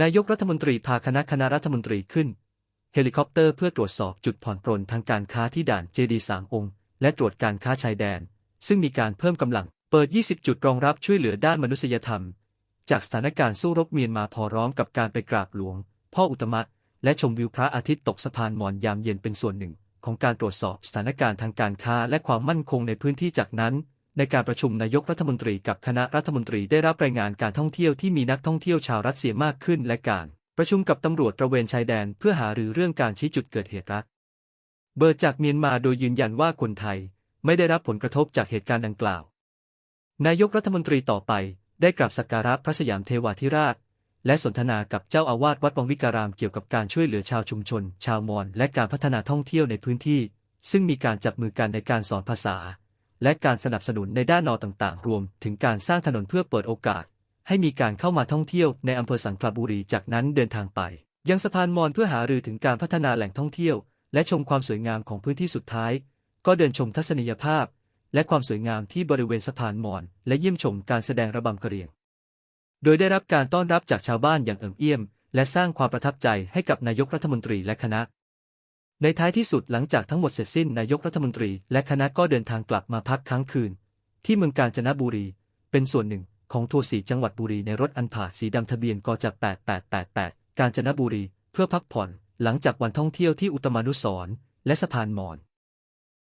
นายกรัฐมนตรีพาคณะคณะรัฐมนตรีขึ้น เฮลิคอปเตอร์เพื่อตรวจสอบจุดผ่อนปรนทางการค้าที่ด่านเจดีสามองค์ และตรวจการค้าชายแดน ซึ่งมีการเพิ่มกำลังเปิด 20 จุดรองรับช่วยเหลือด้านมนุษยธรรม จากสถานการณ์สู้รบเมียนมาพอร้อมกับการไปกราบหลวง พ่ออุตมะ และชมวิวพระอาทิตย์ตกสะพานมอนยามเย็นเป็นส่วนหนึ่ง ของการตรวจสอบสถานการณ์ทางการค้าและความมั่นคงในพื้นที่จากนั้น ในการประชุมนายกรัฐมนตรีกับคณะรัฐมนตรีได้รับรายงานการท่องเที่ยวที่มีนักท่องเที่ยวชาวรัสเซียมากขึ้นและการประชุมกับตำรวจตระเวนชายแดนเพื่อหารือเรื่องการชี้จุดเกิดเหตุรักเบิร์จากเมียนมาโดยยืนยันว่าคนไทย ไม่ได้รับผลกระทบจากเหตุการณ์ดังกล่าว นายกรัฐมนตรีต่อไปได้กราบสักการะพระสยามเทวาธิราช และสนทนากับเจ้าอาวาสวัดวังวิการามเกี่ยวกับการช่วยเหลือชาวชุมชน ชาวมอญและการพัฒนาท่องเที่ยวในพื้นที่ ซึ่งมีการจับมือกันในการสอนภาษา และการสนับสนุนในด้านนอต่างๆ รวมถึงการสร้างถนนเพื่อเปิดโอกาส ให้มีการเข้ามาท่องเที่ยวในอำเภอสังขละบุรีจากนั้นเดินทางไป ยังสะพานมอญเพื่อหารือถึงการพัฒนาแหล่งท่องเที่ยว และชมความสวยงามของพื้นที่สุดท้าย ก็เดินชมทัศนียภาพ และความสวยงามที่บริเวณสะพานมอญและเยี่ยมชมการแสดงระบำกระเรียง โดยได้รับการต้อนรับจากชาวบ้านอย่างเอิ่มเอี่ยม และสร้างความประทับใจให้กับนายกรัฐมนตรีและคณะ ในท้ายที่สุดหลังจากทั้งหมดเสร็จสิ้นนายกรัฐมนตรี และคณะก็เดินทางกลับมาพักค้างคืน ที่เมืองกาญจนบุรี เป็นส่วนหนึ่งของทัวร์สีจังหวัดบุรีในรถอันผาสีดำทะเบียนกจ8888 กาญจนบุรี เพื่อพักผ่อนหลังจากวันท่องเที่ยวที่อุตมานุสรณ์และสะพานมอญ